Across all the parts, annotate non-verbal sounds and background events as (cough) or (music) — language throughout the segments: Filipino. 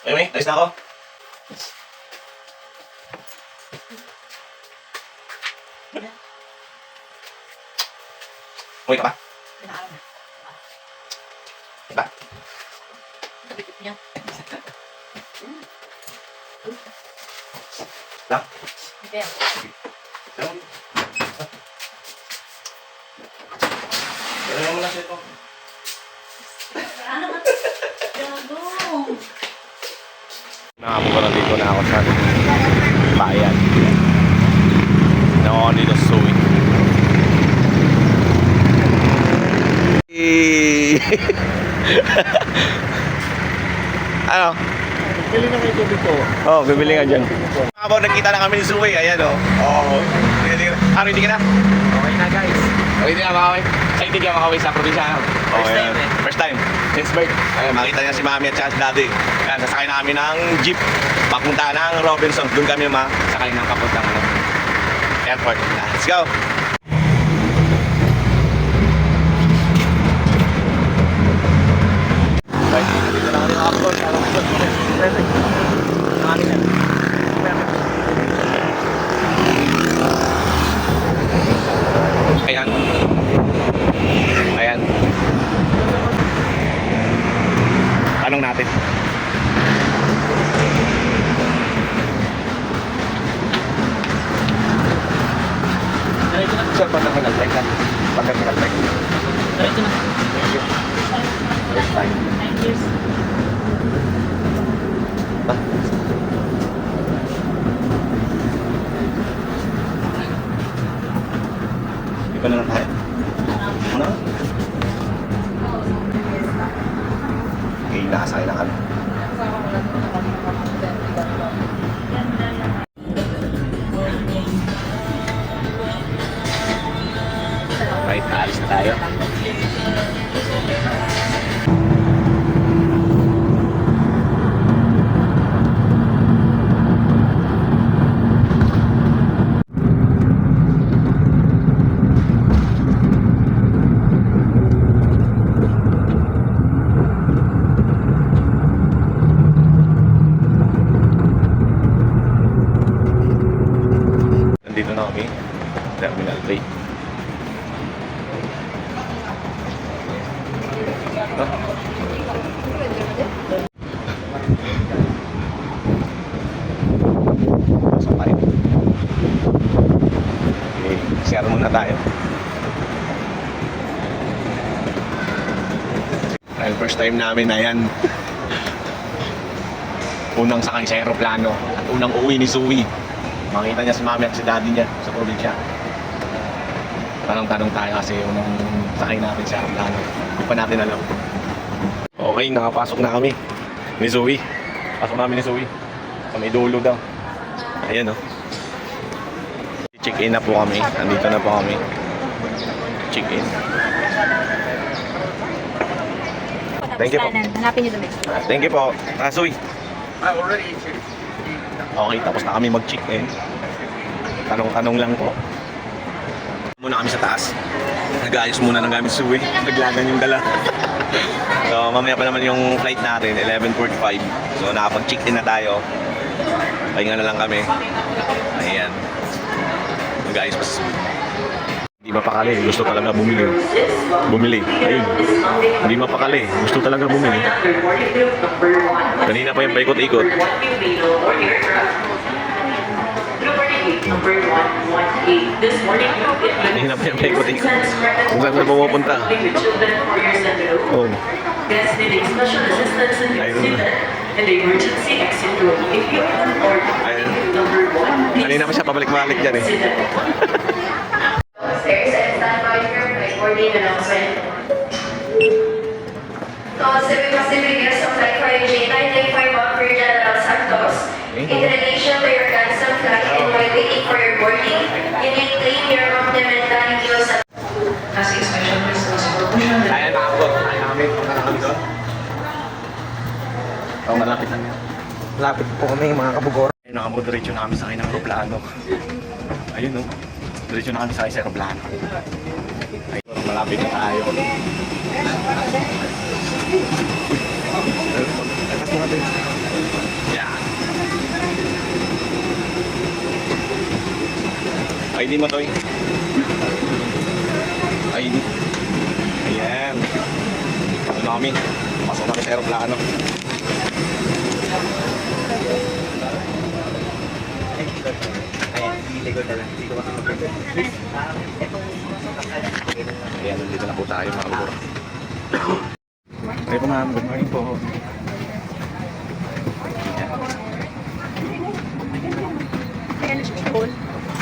May, ayos na ako. Umuwi ka ba? Pinaalam na. Ba? Kapitip niya. Lang? Okay. Ano? Ano naman na siya ito? Nakapunta na dito na ako sa bayan. Nako dito sa Suwi. (laughs) ano? Bili na kayo tubig ko. Oh, bibili nga dyan. Habang nagkita na kami ni Suwi, ayan oh. Oo. Oh. Ano, hindi ka na? Okay na guys. Okay na makawin. Excited ka makawin sa probinsya. First Okay, time eh. First time. Since birth. Ayun, makita niya si mami at si daddy. Kaya sasakay na kami ng jeep. Papunta ng Robinson. Doon kami ma Sakay ng kapuntang ano. airport. Let's go! Right, dito na kami nakapagod. Perfect. Nakami na. Perfect. Ayan. Ayan. Tanong natin. Sir, pag nag-like ka? Pag nag-like? Diretso na. First time. Nine years. Right, aalis na tayo. Nandito na kami. Terminal Bay. Ah. Pasok tayo. Okay, share muna tayo. Dahil first time namin na yan. Unang sakay sa aeroplano at unang uwi ni Zoe. Makita niya si mami at si daddy niya sa probinsya. Tanong-tanong tayo kasi unang sakay natin sa aeroplano. Hindi pa natin alam. Okay, nakapasok na kami ni Zoe. Pasok namin ni Zoe. Sa may dulo daw. Ayan o. Check-in na po kami. Nandito na po kami. Check-in. Thank you po. Hanapin niyo doon. Ah, Thank you po. Ah, Zoe. I already checked. Okay, tapos na kami mag-check-in. Tanong-tanong lang po. Muna kami sa taas. Nag-ayos muna ng gamit suwi. Naglagan yung dala. (laughs) so, mamaya pa naman yung flight natin, 11.45. So, nakapag-check-in na tayo. Pahinga na lang kami. Ayan. Nag-ayos pa sa suwi. Hindi mapakali, gusto talaga bumili. Bumili. Ayun. Hindi mapakali, gusto talaga bumili. Kanina pa yung paikot-ikot. Number 118. This morning, it Kanina pa yung paikot-ikot. Kung saan saan pumupunta. Oh. Guests needing special assistance in your and the emergency exit room. If you are on board Ayun. number 1, please Kanina pa siya pabalik-balik dyan eh. (laughs) sit Upstairs and stand by for flight boarding announcement. All Cebu Pacific guests of Flight 4AJ 995 bound for General Santos, in relation to your canceled flight and while waiting for your boarding, you need claim your complimentary meals at as a special responsible portion. Kaya nakabot. Kaya namin. Punta na kami doon. Oh, malapit na yan. Lapit po kami mga kabugor. Ayun, nakabot diretso na kami sa akin ng aeroplano. Ayun no. Diretso na kami sa akin sa aeroplano. Ay, malapit na tayo. Atas natin. Ay, di mo to Ay, di. Ayan. Ano na kami? Pasok na sa aeroplano. Thank you. Ayan, nandito na po tayo mga lubor. Ay po ma'am, good morning po. Good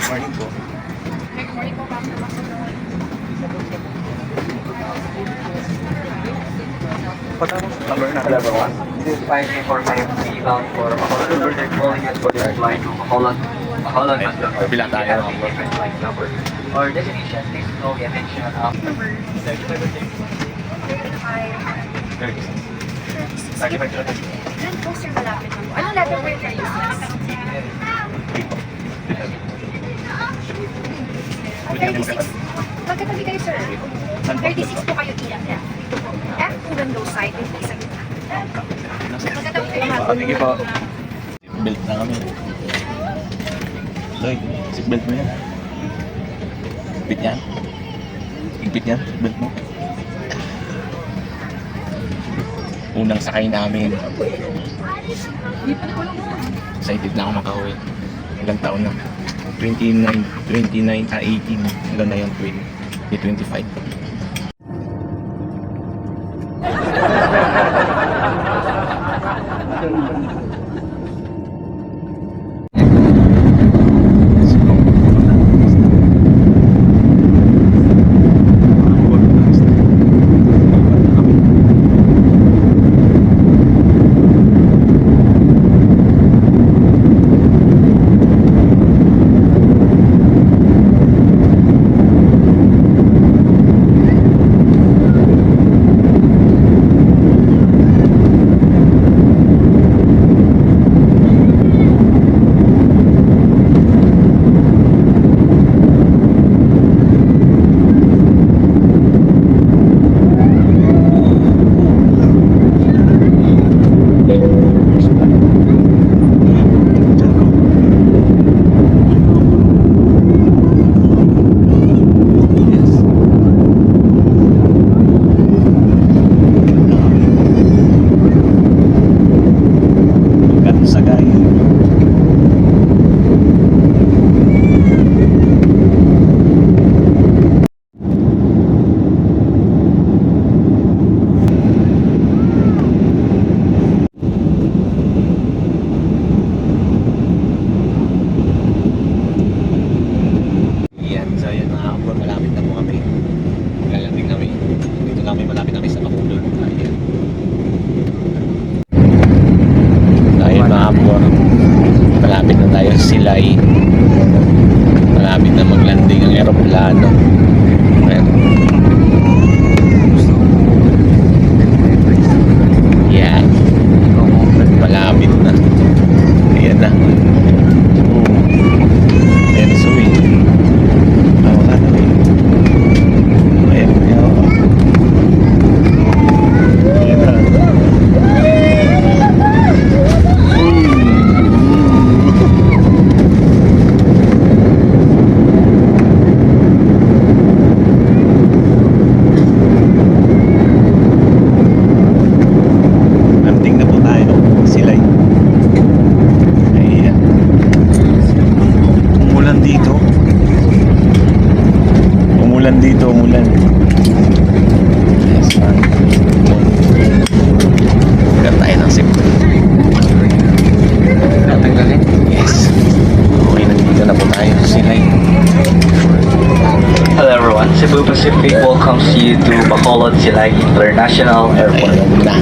morning po. Patapos, number na. Hello everyone. This is 5453 bound for. They're calling us for their flight to Bacolod. Ay, kabila tayo. number. Or destination, please know the attention of Doon po sir malapit lang po. Anong level po yung kayo? 36. Magkatabi kayo sir. 36 po kayo na. F to window side with isa. Magkatabi kayo Sige po. Seatbelt na kami. Loy, seatbelt mo yan. Higpit yan. Higpit yan, seatbelt mo. Unang sakay namin. Excited na ako makauwi. Ilang taon na? 29, 29, ah 18. Ilan na yun? 20, 25. Dito, umulan. Yes, man. Huwag tayo ng safety. Natanggalin. Yes. Okay, nandito na po tayo sa Silay. Hello everyone. Cebu Pacific welcomes you to Bacolod Silay International Airport. Ayan na.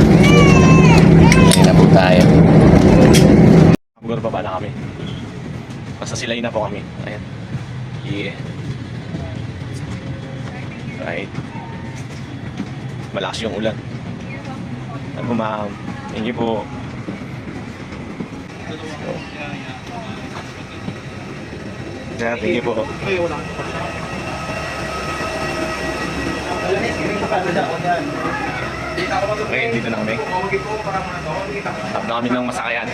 Silay na po tayo. Siguro baba na kami. Basta silay na po kami. Ayan. Yeah. Right. Malakas yung ulan. Ano ma'am? Thank you po. So. Yeah, thank you po. Okay, dito na kami. Tap na kami ng masakayan.